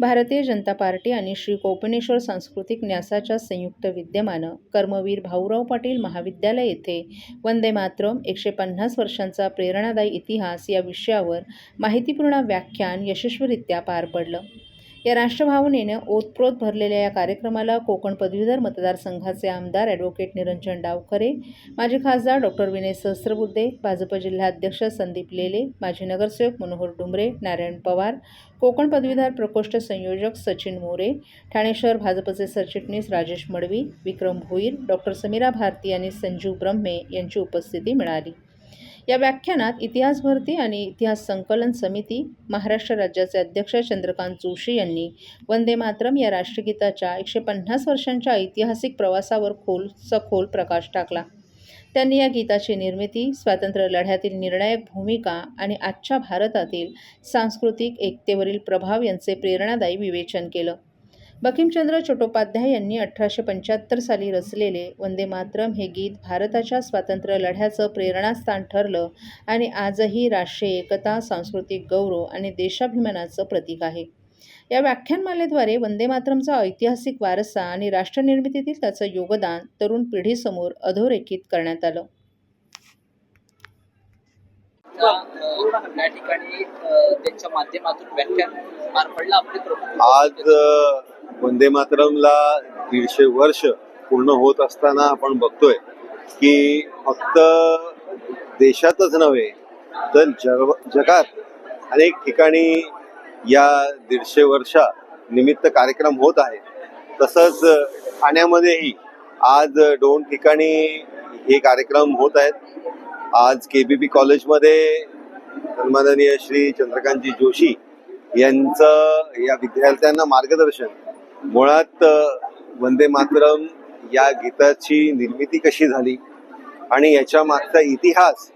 Bharatiya Janata party आणि श्री कोपनेश्वर सांस्कृतिक न्यासाच्या संयुक्त विद्यमानं कर्मवीर भाऊराव पाटील महाविद्यालय येथे वंदे मातरम एकशे पन्नास वर्षांचा प्रेरणादायी इतिहास या विषयावर माहितीपूर्ण व्याख्यान यशस्वीरित्या पार पडलं. या राष्ट्रभावनेनं ओतप्रोत भरलेल्या या कार्यक्रमाला कोकण पदवीधर मतदारसंघाचे आमदार ॲडव्होकेट निरंजन डावखरे माजी खासदार डॉक्टर विनय सहस्रबुद्धे भाजप जिल्हाध्यक्ष संदीप लेले माजी नगरसेवक मनोहर डुमरे नारायण पवार कोकण पदवीधर प्रकोष्ठ संयोजक सचिन मोरे ठाणे शहर भाजपचे सरचिटणीस राजेश मडवी विक्रम भोईर डॉक्टर समीरा भारती आणि संजीव ब्रह्मे यांची उपस्थिती मिळाली. या व्याख्यानात इतिहास भरती आणि इतिहास संकलन समिती महाराष्ट्र राज्याचे अध्यक्ष चंद्रकांत जोशी यांनी वंदे मातरम या राष्ट्रगीताच्या एकशे पन्नास वर्षांच्या ऐतिहासिक प्रवासावर खोल सखोल प्रकाश टाकला. त्यांनी या गीताची निर्मिती स्वातंत्र्य लढ्यातील निर्णायक भूमिका आणि आजच्या भारतातील सांस्कृतिक एकतेवरील प्रभाव यांचे प्रेरणादायी विवेचन केलं. बंकिमचंद्र चट्टोपाध्याय यांनी अठराशे पंच्याहत्तर साली रचलेले वंदे मातरम हे गीत भारताच्या स्वातंत्र्य लढ्याचं प्रेरणास्थान ठरलं आणि आजही राष्ट्रीय एकता सांस्कृतिक गौरव आणि देशाभिमानाचं प्रतीक आहे. या व्याख्यानमालेद्वारे वंदे मातरमचा ऐतिहासिक वारसा आणि राष्ट्रनिर्मितीतील त्याचं योगदान तरुण पिढीसमोर अधोरेखित करण्यात आलं. त्या अ, या ठिकाणी अ, त्यांच्या माध्यमातून व्याख्यान पार पडलं आपले प्रमुख आज वंदे मातरमला दीडशे वर्ष पूर्ण होत असताना आपण बघतोय की फक्त देशातच नव्हे तर जग जगात अनेक ठिकाणी या दीडशे वर्षा निमित्त कार्यक्रम होत आहे तसंच ठाण्यामध्येही आज दोन ठिकाणी हे कार्यक्रम होत आहेत. आज के बी पी कॉलेजमध्ये सन्माननीय श्री चंद्रकांतजी जोशी यांचं या विद्यार्थ्यांना मार्गदर्शन मुळात वंदे मातरम या गीताची निर्मिती कशी झाली आणि याच्या मागचा इतिहास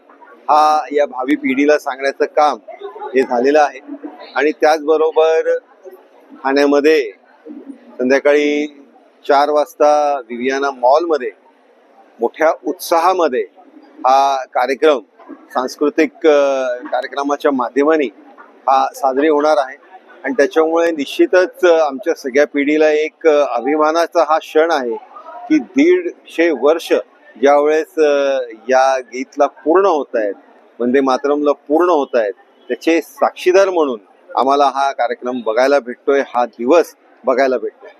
हा या भावी पिढीला सांगण्याचं काम हे झालेलं आहे. आणि त्याचबरोबर ठाण्यामध्ये संध्याकाळी चार वाजता विवियाना मॉलमध्ये मोठ्या उत्साहामध्ये हा कार्यक्रम सांस्कृतिक कार्यक्रमाच्या माध्यमाने हा साजरी होणार आहे. आणि त्याच्यामुळे निश्चितच आमच्या सगळ्या पिढीला एक अभिमानाचा हा क्षण आहे की दीडशे वर्ष ज्यावेळेस या गीतला पूर्ण होत आहेत वंदे मातरमला पूर्ण होत आहेत त्याचे साक्षीदार म्हणून आम्हाला हा कार्यक्रम बघायला भेटतोय हा दिवस बघायला भेटतोय.